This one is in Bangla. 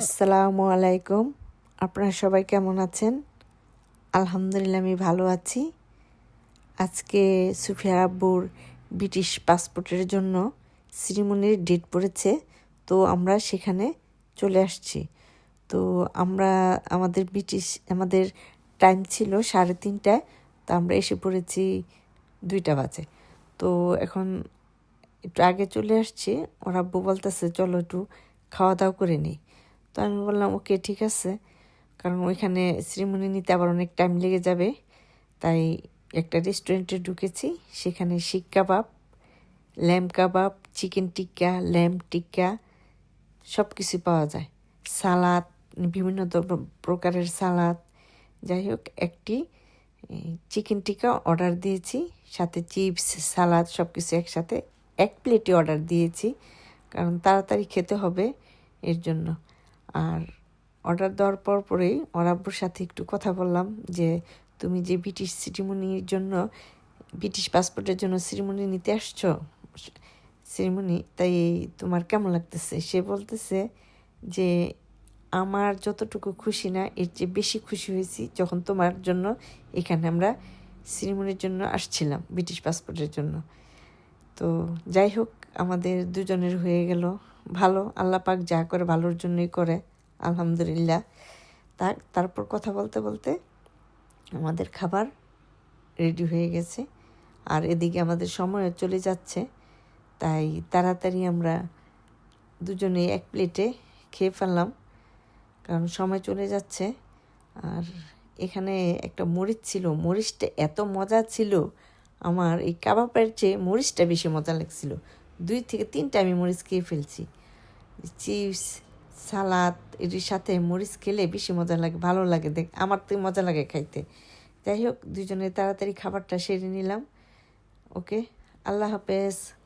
আসসালামু আলাইকুম। আপনারা সবাই কেমন আছেন? আলহামদুলিল্লাহ, আমি ভালো আছি। আজকে সুফিয়া আব্বুর ব্রিটিশ পাসপোর্টের জন্য সিরিমনির ডেট পড়েছে, তো আমরা সেখানে চলে আসছি। তো আমরা, আমাদের ব্রিটিশ, আমাদের টাইম ছিল সাড়ে তিনটায়, তো আমরা এসে পড়েছি দুইটা বাজে। তো এখন একটু আগে চলে আসছি, ওর আব্বু বলতেছে, চলো একটু খাওয়া দাওয়া করে নিই। তো আমি বললাম, ওকে, ঠিক আছে। কারণ ওইখানে শ্রীমণি নিতে আবার অনেক টাইম লেগে যাবে। তাই একটা রেস্টুরেন্টে ঢুকেছি। সেখানে seekh kebab lamb kebab chicken tikka lamb tikka সব কিছু পাওয়া যায়। সালাদ, বিভিন্ন প্রকারের সালাদ। যাই হোক, একটি চিকেন টিক্কা অর্ডার দিয়েছি। সাথে চিপস সালাদ সব কিছু একসাথে। এক প্লেটই অর্ডার দিয়েছি। কারণ তাড়াতাড়ি খেতে হবে এর জন্য। আর অর্ডার দেওয়ার পর পরেই অরাব্বুর সাথে একটু কথা বললাম যে, তুমি যে ব্রিটিশ সিরিমনির জন্য ব্রিটিশ পাসপোর্টের জন্য সিরিমনি নিতে আসছো সিরিমনি তাই তোমার কেমন লাগতেছে? সে বলতেছে যে, আমার যতটুকু খুশি না, এর চেয়ে বেশি খুশি হয়েছি যখন তোমার জন্য এখানে আমরা সিরিমনির জন্য আসছিলাম ব্রিটিশ পাসপোর্টের জন্য। তো যাই হোক, আমাদের দুজনের হয়ে গেল। ভালো আল্লাহ পাক যা করে ভালোর জন্যই করে, আলহামদুলিল্লাহ। তার, তারপর কথা বলতে বলতে আমাদের খাবার রেডি হয়ে গেছে। আর এদিকে আমাদের সময় চলে যাচ্ছে, তাই তাড়াতাড়ি আমরা দুজনে এক প্লেটে খেয়ে ফেললাম, কারণ সময় চলে যাচ্ছে। আর এখানে একটা মরিচ ছিল, মরিচটা এত মজা ছিল, আমার এই কাবাবের চেয়ে মরিচটা বেশি মজা লাগছিল। দুই থেকে তিনটা আমি মরিচ খেয়ে ফেলছি। চিপস, সালাদ, এটির সাথে মরিচ খেলে বেশি মজা লাগে, ভালো লাগে দেখ, আমার তো মজা লাগে খাইতে। যাই হোক, দুজনে তাড়াতাড়ি খাবারটা সেরে নিলাম। ওকে, আল্লাহ হাফেজ।